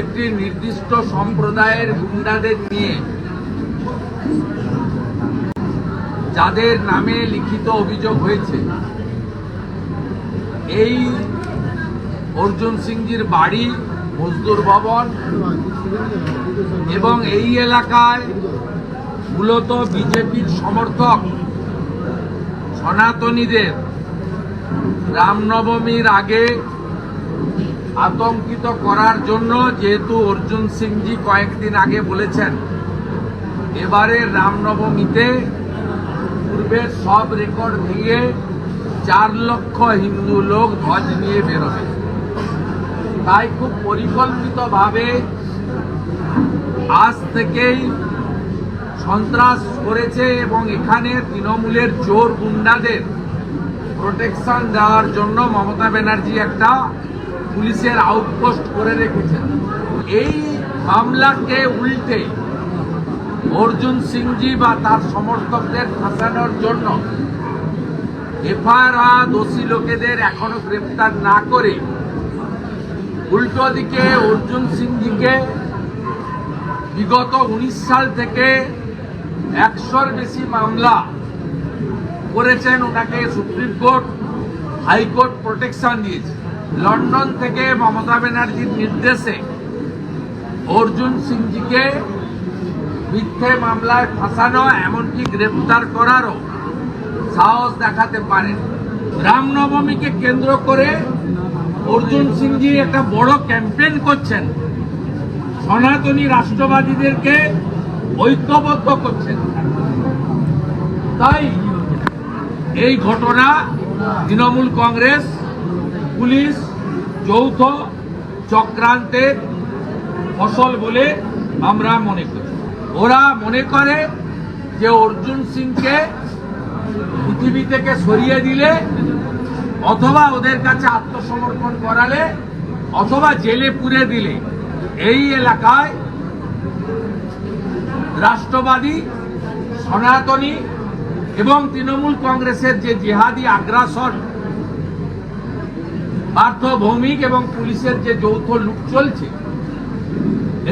একটি নির্দিষ্ট সম্প্রদায়ের গুন্ডাদের নিয়ে, যাদের নামে লিখিত অভিযোগ হয়েছে। এই অর্জুন সিংজির বাড়ি, মজদুর ভবন এবং এই এলাকায় মূলত বিজেপির সমর্থক সনাতনীদের। রামনবমীর আগে আতঙ্কিত করার জন্য যেহেতু অর্জুন সিংজি কয়েকদিন আগে বলেছেন, এবারে রামনবমীতে পূর্বের সব রেকর্ড ভেঙে চার লক্ষ হিন্দু লোক ধ্বজ নিয়ে বেরোবে। তাই খুব পরিকল্পিতভাবে আজ থেকেই সন্ত্রাস করেছে এবং এখানে তৃণমূলের জোর গুন্ডাদের প্রোটেকশন দেওয়ার জন্য মমতা ব্যানার্জি একটা পুলিশের আউটপোস্ট করে রেখেছেন। এই মামলাকে উল্টে অর্জুন সিংজি বা তার সমর্থকদের ফাঁসানোর জন্য এফআইআর দোষী লোকেদের এখনও গ্রেপ্তার না করে উল্টো দিকে অর্জুন সিংজিকে বিগত উনিশ সাল থেকে একশোর বেশি মামলা করেছেন। ওনাকে supreme court, high court protection দিয়েছে। লন্ডন থেকে মমতা ব্যানার্জির নির্দেশে অর্জুন সিংজিকে মিথ্যে মামলায় ফাঁসানো, এমনকি গ্রেপ্তার করারও সাহস দেখাতে পারেন। রামনবমীকে কেন্দ্র করে অর্জুন সিংজি একটা বড় ক্যাম্পেইন করছেন। সনাতনী রাষ্ট্রবাদীদেরকে ঐক্যবদ্ধ করছেন। তাই এই ঘটনা তৃণমূল কংগ্রেস পুলিশ যৌথ চক্রান্তের ফসল বলে আমরা মনে করি। ওরা মনে করে যে অর্জুন সিংকে পৃথিবী থেকে সরিয়ে দিলে অথবা ওদের কাছে আত্মসমর্পণ করালে অথবা জেলে পুরে দিলে এই এলাকায় রাষ্ট্রবাদী, সনাতনী এবং তৃণমূল কংগ্রেসের যে জেহাদি আগ্রাসন পার্থ ভৌমিক এবং পুলিশের যে যৌথ লুট চলছে,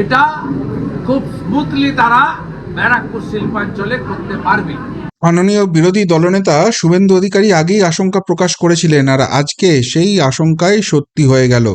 এটা খুব স্মুথলি তারা ব্যারাকপুর শিল্পাঞ্চলে করতে পারবে। মাননীয় বিরোধী দলনেতা শুভেন্দু অধিকারী আগেই আশঙ্কা প্রকাশ করেছিলেন, আর আজকে সেই আশঙ্কাই সত্যি হয়ে গেল।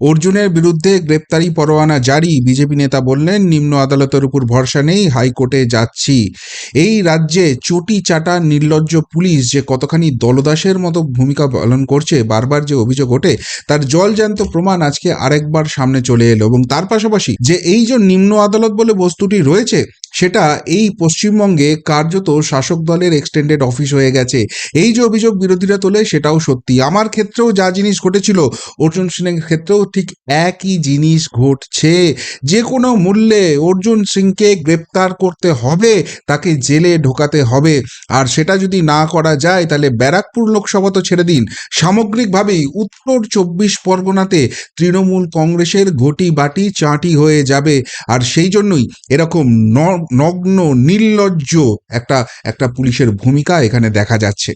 অর্জুনের বিরুদ্ধে গ্রেপ্তারি পরোয়ানা জারি। বিজেপি নেতা বললেন, নিম্ন আদালতের উপর ভরসা নেই, হাইকোর্টে যাচ্ছি। এই রাজ্যে চটি চাটা নির্লজ্জ পুলিশ যে কতখানি দলদাসের মতো ভূমিকা পালন করছে, বারবার যে অভিযোগ ওঠে, তার জলজ্যান্ত প্রমাণ আজকে আরেকবার সামনে চলে এলো। এবং তার পাশাপাশি যে এই যে নিম্ন আদালত বলে বস্তুটি রয়েছে সেটা এই পশ্চিমবঙ্গে কার্যত শাসক দলের এক্সটেন্ডেড অফিস হয়ে গেছে। এই যে অভিযোগ বিরোধীরা তোলে, সেটাও সত্যি। আমার ক্ষেত্রেও যা জিনিস ঘটেছিল, অর্জুন সিংয়ের ক্ষেত্রেও ঠিক একই জিনিস ঘটছে। যে কোনো মূল্যে অর্জুন সিংকে গ্রেপ্তার করতে হবে, তাকে জেলে ঢোকাতে হবে। আর সেটা যদি না করা যায়, তাহলে ব্যারাকপুর লোকসভা তো ছেড়ে দিন। সামগ্রিকভাবেই উত্তর চব্বিশ পরগনাতে তৃণমূল কংগ্রেসের ঘটি বাটি চাঁটি হয়ে যাবে। আর সেই জন্যই এরকম ন- নগ্ন, নির্লজ্জ একটা একটা পুলিশের ভূমিকা এখানে দেখা যাচ্ছে।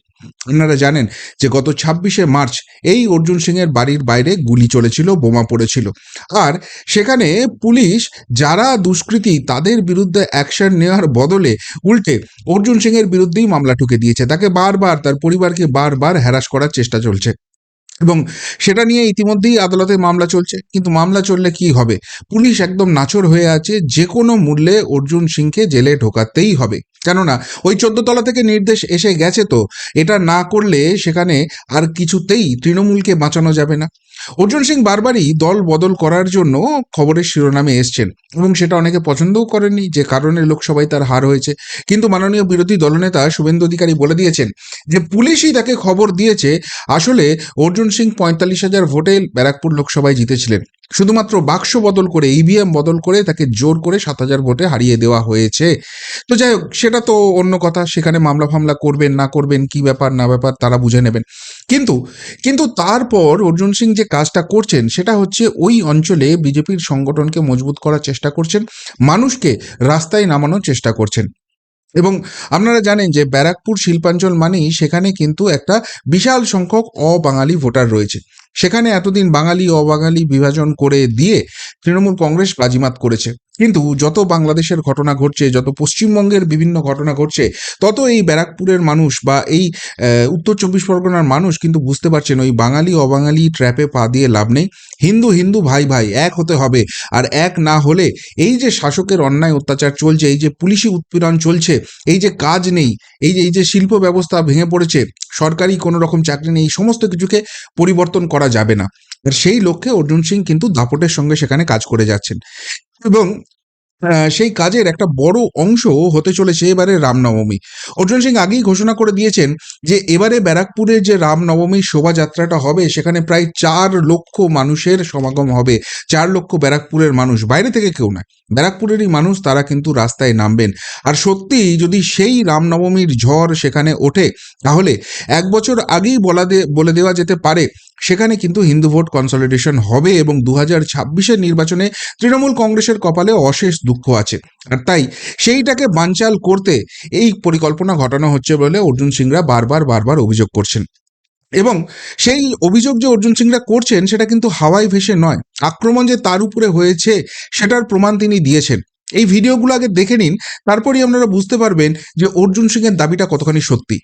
আপনারা জানেন যে গত ছাব্বিশে মার্চ এই অর্জুন সিংয়ের বাড়ির বাইরে গুলি চলেছিল, বোমা পড়েছিল। আর সেখানে পুলিশ যারা দুষ্কৃতী তাদের বিরুদ্ধে অ্যাকশন নেওয়ার বদলে উল্টে অর্জুন সিংয়ের বিরুদ্ধেই মামলা ঠুকে দিয়েছে। তাকে বারবার তার পরিবারকে বারবার হ্যারাস করার চেষ্টা চলছে। এবং সেটা নিয়ে ইতিমধ্যেই আদালতে মামলা চলছে। কিন্তু মামলা চললে কি হবে? পুলিশ একদম নাচর হয়ে আছে যে কোনো মূল্যে অর্জুন সিংকে জেলে ঢোকাতেই হবে। কেননা ওই চোদ্দ তলা থেকে নির্দেশ এসে গেছে তো, এটা না করলে সেখানে আর কিছুতেই তৃণমূলকে বাঁচানো যাবে না। অর্জুন সিং বারবারই দল বদল করার জন্য খবরের শিরোনামে এসছেন এবং সেটা অনেকে পছন্দও করেননি, যে কারণে লোকসভায় তার হার হয়েছে। কিন্তু মাননীয় বিরোধী দলনেতা শুভেন্দু অধিকারী বলে দিয়েছেন যে পুলিশই তাকে খবর দিয়েছে, আসলে অর্জুন সিং পঁয়তাল্লিশ হাজার ভোটে ব্যারাকপুর লোকসভায় জিতেছিলেন। শুধুমাত্র বাক্স বদল করে ইভিএম বদল করে তাকে জোর করে সাত হাজার ভোটে হারিয়ে দেওয়া হয়েছে। তো যাই হোক, সেটা তো অন্য কথা, সেখানে মামলা ফামলা করবেন, না করবেন, কি ব্যাপার, না ব্যাপার, তারা বুঝে নেবেন। কিন্তু কিন্তু তারপর অর্জুন সিং যে কাজটা করছেন, সেটা হচ্ছে ওই অঞ্চলে বিজেপির সংগঠনকে মজবুত করার চেষ্টা করছেন, মানুষকে রাস্তায় নামানোর চেষ্টা করছেন। এবং আপনারা জানেন যে ব্যারাকপুর শিল্পাঞ্চল মানেই সেখানে কিন্তু একটা বিশাল সংখ্যক অবাঙালি ভোটার রয়েছে। সেখানে এতদিন বাঙালি, অবাঙালি বিভাজন করে দিয়ে তৃণমূল কংগ্রেস বাজিমাত করেছে। কিন্তু যত বাংলাদেশের ঘটনা ঘটছে, যত পশ্চিমবঙ্গের বিভিন্ন ঘটনা ঘটছে, তত এই ব্যারাকপুরের মানুষ বা এই উত্তর চব্বিশ পরগনার মানুষ কিন্তু বুঝতে পারছেন ওই বাঙালি, অবাঙালি ট্র্যাপে পা দিয়ে লাভ নেই। হিন্দু হিন্দু ভাই ভাই, এক হতে হবে আর এক না হলে এই যে শাসকের অন্যায় অত্যাচার চলছে, এই যে পুলিশি উৎপীড়ন চলছে, এই যে কাজ নেই, এই যে এই যে শিল্প ব্যবস্থা ভেঙে পড়েছে, সরকারি কোনো রকম চাকরি নেই, এই সমস্ত কিছুকে পরিবর্তন করা যাবে না। সেই লক্ষ্যে অর্জুন সিং কিন্তু দাপটের সঙ্গে সেখানে কাজ করে যাচ্ছেন। এবং সেই কাজের একটা বড় অংশ হতে চলেছে এবারে রামনবমী। অর্জুন সিং আগেই ঘোষণা করে দিয়েছেন যে, এবারে ব্যারাকপুরে যে রামনবমী শোভাযাত্রাটা হবে, সেখানে প্রায় চার লক্ষ মানুষের সমাগম হবে। চার লক্ষ ব্যারাকপুরের মানুষ, বাইরে থেকে কেউ নয়, ব্যারাকপুরেরই মানুষ তারা কিন্তু রাস্তায় নামবেন। আর সত্যি যদি সেই রামনবমীর ঝড় সেখানে ওঠে, তাহলে এক বছর আগেই বলা বলে দেওয়া যেতে পারে, সেখানে কিন্তু হিন্দু ভোট কনসলিডেশন হবে এবং দু হাজার নির্বাচনে তৃণমূল কংগ্রেসের কপালে অশেষ দুঃখ আছে। আর তাই সেইটাকে বানচাল করতে এই পরিকল্পনা ঘটানো হচ্ছে বলে অর্জুন সিংরা বারবার বারবার অভিযোগ করছেন। এবং সেই অভিযোগ যে অর্জুন সিংরা করছেন সেটা কিন্তু হাওয়ায় ভেসে নয়। আক্রমণ যে তার উপরে হয়েছে সেটার প্রমাণ তিনি দিয়েছেন। এই ভিডিওগুলো আগে দেখে নিন, তারপরেই আপনারা বুঝতে পারবেন যে অর্জুন সিং এর দাবিটা কতখানি সত্যি।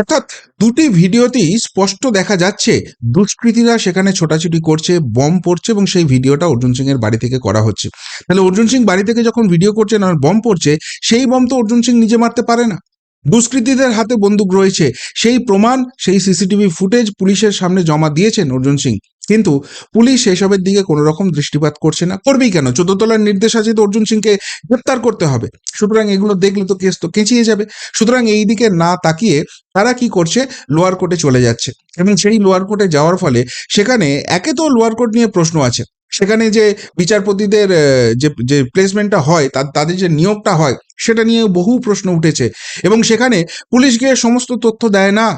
অর্থাৎ দুটি ভিডিওতেই স্পষ্ট দেখা যাচ্ছে, দুষ্কৃতীরা সেখানে ছোটাছুটি করছে, বম পড়ছে এবং সেই ভিডিওটা অর্জুন সিং এর বাড়ি থেকে করা হচ্ছে। তাহলে অর্জুন সিং বাড়ি থেকে যখন ভিডিও করছে আর বম পড়ছে, সেই বম তো অর্জুন সিং নিজে মারতে পারে না। দুষ্কৃতীদের হাতে বন্দুক রয়েছে। সেই প্রমাণ, সেই সিসিটিভি ফুটেজ পুলিশের সামনে জমা দিয়েছেন অর্জুন সিং। কিন্তু পুলিশ এসবের দিকে কোনো রকম দৃষ্টিপাত করছে না। করবেই কেন? চোদ্দ তলার নির্দেশ আছে তো অর্জুন সিংকে গ্রেপ্তার করতে হবে। সুতরাং এগুলো দেখলে তো কেস তো কেঁচিয়ে যাবে। সুতরাং এই দিকে না তাকিয়ে তারা কি করছে? লোয়ার কোর্টে চলে যাচ্ছে। এবং সেই লোয়ার কোর্টে যাওয়ার ফলে সেখানে একে তো লোয়ার কোর্ট নিয়ে প্রশ্ন আছে। সেখানে যে বিচারপতিদের যে যে প্লেসমেন্টটা হয়, তা- তাদের যে নিয়োগটা হয়, সেটা নিয়ে বহু প্রশ্ন উঠেছে। এবং সেখানে পুলিশ গিয়ে সমস্ত তথ্য দেয় না।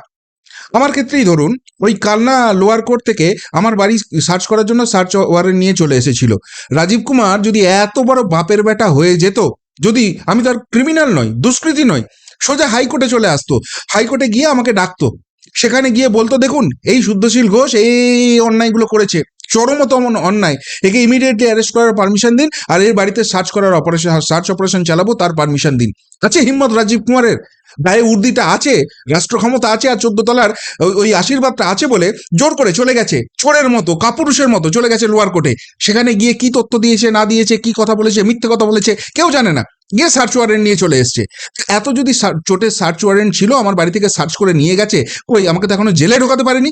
আমার ক্ষেত্রেই ধরুন, ওই কালনা লোয়ার কোর্ট থেকে আমার বাড়ি সার্চ করার জন্য সার্চ ওয়ারেন্ট নিয়ে চলে এসেছিল। রাজীব কুমার যদি এত বড় বাপের বেটা হয়ে যেত, যদি আমি তো আর ক্রিমিনাল নই, দুষ্কৃতী নই, সোজা হাইকোর্টে চলে আসতো। হাইকোর্টে গিয়ে আমাকে ডাকতো। সেখানে গিয়ে বলতো, দেখুন, এই শুদ্ধশীল ঘোষ এই অন্যায়গুলো করেছে। চরমতম অন্যায়। একে ইমিডিয়েটলি অ্যারেস্ট করার পারমিশন দিন আর এর বাড়িতে সার্চ করার অপারেশন সার্চ অপারেশন চালাবো তার পারমিশন দিন। আচ্ছা হিম্মত রাজীব কুমারের। গায়ে উর্দিটা আছে রাষ্ট্র ক্ষমতা আছে আর চোদ্দ তলার ওই- আশীর্বাদটা আছে বলে জোর করে চলে গেছে। চোরের মতো, কাপুরুষের মতো চলে গেছে লোয়ার কোর্টে। সেখানে গিয়ে কি তথ্য দিয়েছে, না দিয়েছে, কি কথা বলেছে, মিথ্যে কথা বলেছে, কেউ জানে না। গিয়ে সার্চ ওয়ারেন্ট নিয়ে চলে এসছে। এত যদি চোটের সার্চ ওয়ারেন্ট ছিল, আমার বাড়ি থেকে সার্চ করে নিয়ে গেছে ওই আমাকে তো এখনও জেলে ঢোকাতে পারেনি?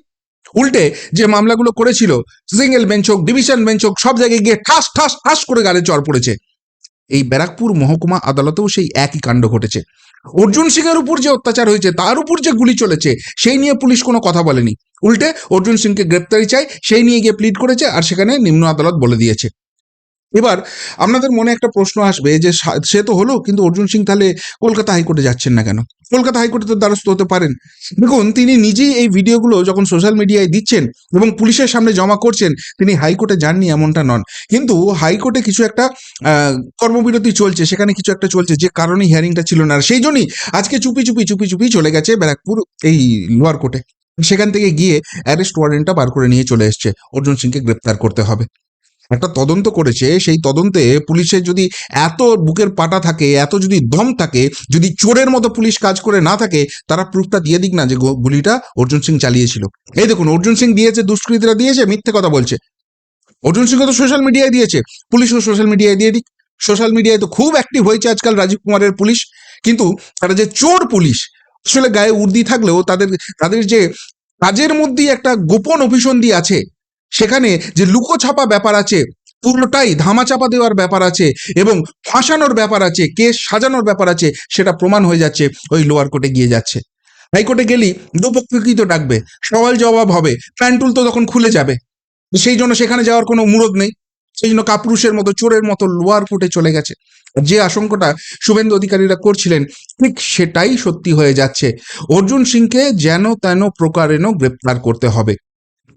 উল্টে যে মামলাগুলো করেছিল সিঙ্গেল বেঞ্চ হোক ডিভিশন বেঞ্চ হোক, সব জায়গায় গিয়ে ঠাস ঠাস ঠাস করে গালে চর পড়েছে। এই ব্যারাকপুর মহকুমা আদালতেও সেই একই কাণ্ড ঘটেছে। অর্জুন সিং এর উপর যে অত্যাচার হয়েছে, তার উপর যে গুলি চলেছে, সেই নিয়ে পুলিশ কোনো কথা বলেনি। উল্টে অর্জুন সিংকে গ্রেপ্তারি চাই, সেই নিয়ে গিয়ে প্লিট করেছে আর সেখানে নিম্ন আদালত বলে দিয়েছে। এবার আপনাদের মনে একটা প্রশ্ন আসবে যে সা- তো হলো, কিন্তু অর্জুন সিং তাহলে কলকাতা হাইকোর্টে যাচ্ছেন না কেন? কলকাতা হাইকোর্টে তো দ্বারস্থ হতে পারেন। দেখুন, তিনি নিজেই এই ভিডিওগুলো যখন সোশ্যাল মিডিয়ায় দিচ্ছেন এবং পুলিশের সামনে জমা করছেন, তিনি হাইকোর্টে যাননি এমনটা নন। কিন্তু হাইকোর্টে কিছু একটা কর্মবিরতি চলছে, সেখানে কিছু একটা চলছে, যে কারণে হিয়ারিংটা ছিল না। আর সেই জন্যই আজকে চুপি চুপি চুপি চুপি চলে গেছে ব্যারাকপুর এই লোয়ার কোর্টে। সেখান থেকে গিয়ে অ্যারেস্ট ওয়ারেন্টটা বার করে নিয়ে চলে এসছে। অর্জুন সিংকে গ্রেপ্তার করতে হবে। একটা তদন্ত করেছে, সেই তদন্তে পুলিশের যদি এত বুকের পাটা থাকে, এত যদি দম থাকে, যদি চোরের মতো পুলিশ কাজ করে না থাকে, তারা প্রুফটা দিয়ে দিক না যে গুলিটা অর্জুন সিং চালিয়েছিল। এই দেখুন, অর্জুন সিং দিয়েছে, দুষ্কৃতীরা দিয়েছে, মিথ্যে কথা বলছে। অর্জুন সিংও তো সোশ্যাল মিডিয়ায় দিয়েছে, পুলিশও সোশ্যাল মিডিয়ায় দিয়ে দিক। সোশ্যাল মিডিয়ায় তো খুব অ্যাক্টিভ হয়েছে আজকাল রাজীব কুমারের পুলিশ, কিন্তু তারা যে চোর পুলিশ, আসলে গায়ে উর্দি থাকলেও তাদের তাদের যে কাজের মধ্যেই একটা গোপন অভিসন্ধি আছে সেখানে যে লুকোছাপা ব্যাপার আছে, পুরোটাই ধামাচাপা দেওয়ার ব্যাপার আছে এবং ফাঁসানোর ব্যাপার আছে, কেস সাজানোর ব্যাপার আছে, সেটা প্রমাণ হয়ে যাচ্ছে ওই লোয়ার কোর্টে গিয়ে যাচ্ছে। হাইকোর্টে গেলি দুপক্ষকেই তো ডাকবে, সওয়াল জবাব হবে প্যান্টুল তো তখন খুলে যাবে। সেই জন্য সেখানে যাওয়ার কোনো মুরদ নেই, সেই জন্য কাপুরুষের মতো, চোরের মতো লোয়ার কোর্টে চলে গেছে। যে আশঙ্কাটা শুভেন্দু অধিকারীরা করছিলেন, ঠিক সেটাই সত্যি হয়ে যাচ্ছে। অর্জুন সিংকে যেন তেন প্রকারেণ গ্রেপ্তার করতে হবে।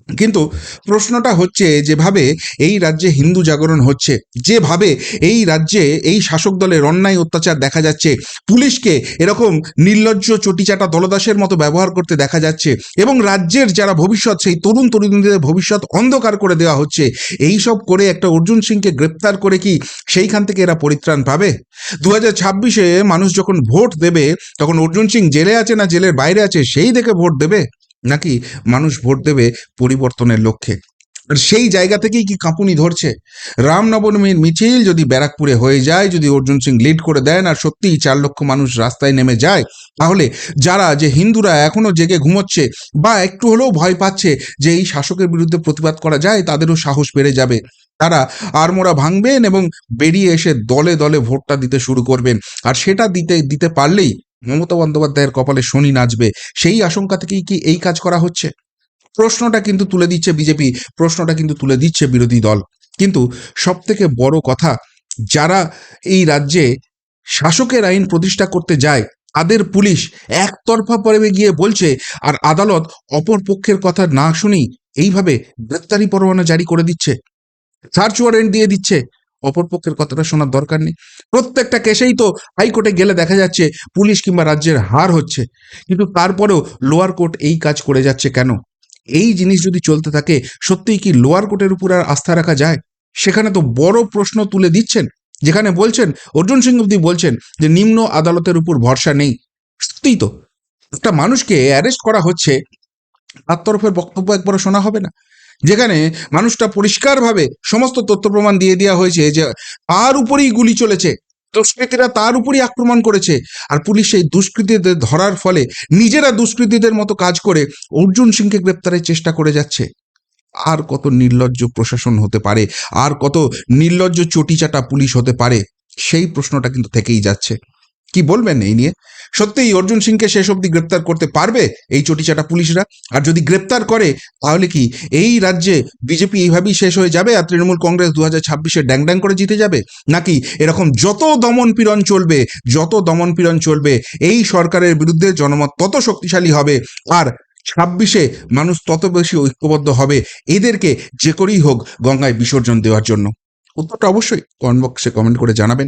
কিন্তু প্রশ্নটা হচ্ছে যেভাবে এই রাজ্যে হিন্দু জাগরণ হচ্ছে, যেভাবে এই রাজ্যে এই শাসক দলের অন্যায় অত্যাচার দেখা যাচ্ছে, পুলিশকে এরকম নির্লজ্জ চটিচাটা দলদাসের মতো ব্যবহার করতে দেখা যাচ্ছে এবং রাজ্যের যারা ভবিষ্যৎ, সেই তরুণ তরুণীদের ভবিষ্যৎ অন্ধকার করে দেওয়া হচ্ছে এই সব করে একটা অর্জুন সিংকে গ্রেপ্তার করে কি সেইখান থেকে এরা পরিত্রাণ পাবে? দু হাজার ছাব্বিশে মানুষ যখন ভোট দেবে, তখন অর্জুন সিং জেলে আছে না জেলের বাইরে আছে, সেই দেখে ভোট দেবে? নাকি মানুষ ভোট দেবে পরিবর্তনের লক্ষ্যে? সেই জায়গা থেকেই কি কাঁপুনি ধরছে? রামনবমীর মিছিল যদি ব্যারাকপুরে হয়ে যায়, যদি অর্জুন সিং লিড করে দেন আর সত্যিই চার লক্ষ মানুষ রাস্তায় নেমে যায়, তাহলে যারা, যে হিন্দুরা এখনও জেগে ঘুমোচ্ছে বা একটু হলেও ভয় পাচ্ছে যে এই শাসকের বিরুদ্ধে প্রতিবাদ করা যায়, তাদেরও সাহস বেড়ে যাবে। তারা আড়মোড়া ভাঙবেন এবং বেরিয়ে এসে দলে দলে ভোটটা দিতে শুরু করবেন। আর সেটা দিতে দিতে পারলেই মমতা বন্দ্যোপাধ্যায়ের কপালে শনি নাচবে, সেই আশঙ্কা থেকেই কি এই কাজ করা হচ্ছে? প্রশ্নটা কিন্তু তুলে দিচ্ছে বিজেপি, প্রশ্নটা কিন্তু তুলে দিচ্ছে বিরোধী দল। কিন্তু সব থেকে বড় কথা, যারা এই রাজ্যে শাসকের আইন প্রতিষ্ঠা করতে যায়, তাদের পুলিশ একতরফা পরে গিয়ে বলছে, আর আদালত অপর পক্ষের কথা না শুনেই এইভাবে গ্রেপ্তারি পরোয়ানা জারি করে দিচ্ছে। সার্চ ওয়ারেন্ট দিয়ে দিচ্ছে। অপর পক্ষের কথাটা শোনার দরকার নেই। প্রত্যেকটা কেসেই তো হাইকোর্টে গেলে দেখা যাচ্ছে পুলিশ কিংবা রাজ্যের হার হচ্ছে। কিন্তু তারপরেও লোয়ার কোর্ট এই কাজ করে যাচ্ছে কেন? এই জিনিস যদি চলতে থাকে, সত্যিই কি লোয়ার কোর্টের উপর আর আস্থা রাখা যায়? সেখানে তো বড় প্রশ্ন তুলে দিচ্ছেন। যেখানে বলছেন, অর্জুন সিং অব্দি বলছেন যে নিম্ন আদালতের উপর ভরসা নেই। সত্যিই তো। একটা মানুষকে অ্যারেস্ট করা হচ্ছে, তার তরফের বক্তব্য একবারও শোনা হবে না। যেখানে মানুষটা পরিষ্কারভাবে সমস্ত তথ্য প্রমাণ দিয়ে দেওয়া হয়েছে যে তার উপরেই গুলি চলেছে। দুষ্কৃতীরা তার উপরই আক্রমণ করেছে। আর পুলিশ সেই দুষ্কৃতীদের ধরার ফলে নিজেরা দুষ্কৃতীদের মতো কাজ করে অর্জুন সিংকে গ্রেপ্তারের চেষ্টা করে যাচ্ছে। আর কত নির্লজ্জ প্রশাসন হতে পারে, আর কত নির্লজ্জ চটিচাটা পুলিশ হতে পারে, সেই প্রশ্নটা কিন্তু থেকেই যাচ্ছে। কি বলবেন এই নিয়ে? সত্যিই অর্জুন সিংকে শেষ অবধি গ্রেপ্তার করতে পারবে এই চটিচাটা পুলিশরা? আর যদি গ্রেপ্তার করে, তাহলে কি এই রাজ্যে বিজেপি এইভাবেই শেষ হয়ে যাবে আর তৃণমূল কংগ্রেস দু হাজার ছাব্বিশে ড্যাং ড্যাং করে জিতে যাবে? নাকি এরকম যত দমন পীড়ন চলবে, যত দমন পীড়ন চলবে, এই সরকারের বিরুদ্ধে জনমত তত শক্তিশালী হবে আর ছাব্বিশে মানুষ তত বেশি ঐক্যবদ্ধ হবে। এদেরকে যে করেই হোক গঙ্গায় বিসর্জন দেওয়ার জন্য। উত্তরটা অবশ্যই কমেন্ট বক্সে কমেন্ট করে জানাবেন।